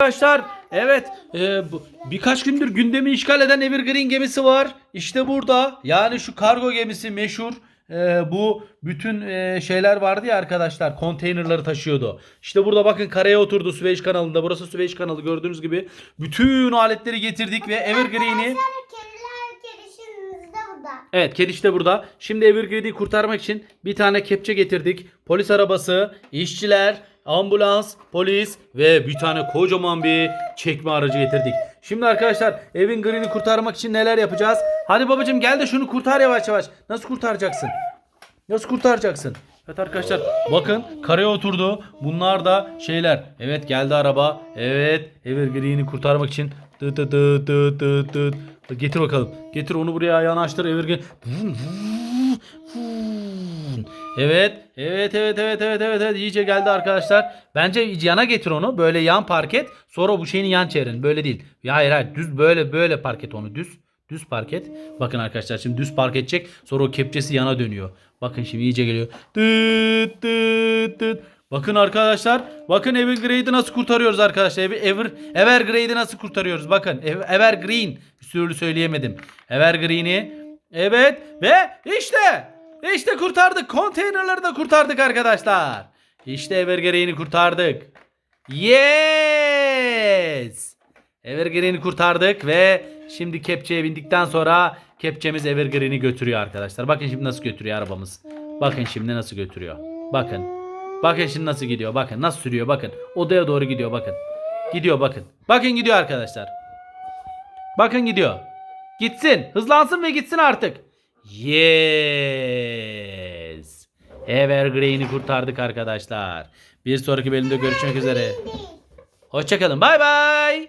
Arkadaşlar evet e, bu, birkaç gündür gündemi işgal eden Evergreen gemisi var. İşte burada yani şu kargo gemisi meşhur. E, bu bütün e, şeyler vardı ya arkadaşlar konteynerları taşıyordu. İşte burada bakın karaya oturdu Süveyş kanalında. Burası Süveyş kanalı gördüğünüz gibi. Bütün aletleri getirdik ve Evergreen'i de. Evet kedi işte burada. Şimdi Evergreen'i kurtarmak için bir tane kepçe getirdik. Polis arabası, işçiler, ambulans, polis ve bir tane kocaman bir çekme aracı getirdik. Şimdi arkadaşlar Evergreen'i kurtarmak için neler yapacağız? Hadi babacım gel de şunu kurtar yavaş yavaş. Nasıl kurtaracaksın? Nasıl kurtaracaksın? Evet arkadaşlar bakın karaya oturdu. Bunlar da şeyler. Evet geldi araba. Evet Evergreen'i kurtarmak için. Tıt tıt tıt tıt tıt tıt. Getir bakalım. Getir onu buraya yanaştır Evergreen. Evet. Evet evet evet evet evet evet iyice geldi arkadaşlar. Bence yana getir onu. Böyle yan park et. Sonra bu şeyin yan çevirin. Böyle değil. Ya hayır hayır düz böyle böyle park et onu düz. Düz park et. Bakın arkadaşlar şimdi düz park edecek. Sonra o kepçesi yana dönüyor. Bakın şimdi iyice geliyor. Tıt tıt tıt. Bakın arkadaşlar. Bakın Evergrade'i nasıl kurtarıyoruz arkadaşlar. Ever, Ever, Evergrade'i nasıl kurtarıyoruz. Bakın Ev- Evergreen. Bir sürü söyleyemedim. Evergreen'i. Evet. Ve işte. İşte kurtardık. Konteynerleri de kurtardık arkadaşlar. İşte Evergreen'i kurtardık. Yes. Evergreen'i kurtardık ve şimdi kepçeye bindikten sonra kepçemiz Evergreen'i götürüyor arkadaşlar. Bakın şimdi nasıl götürüyor arabamız. Bakın şimdi nasıl götürüyor. Bakın. Bakın şimdi nasıl gidiyor. Bakın nasıl sürüyor. Bakın. Odaya doğru gidiyor. Bakın. Gidiyor bakın. Bakın gidiyor arkadaşlar. Bakın gidiyor. Gitsin. Hızlansın ve gitsin artık. Yes. Evergreen'i kurtardık arkadaşlar. Bir sonraki bölümde görüşmek üzere. Hoşçakalın. Bay bay.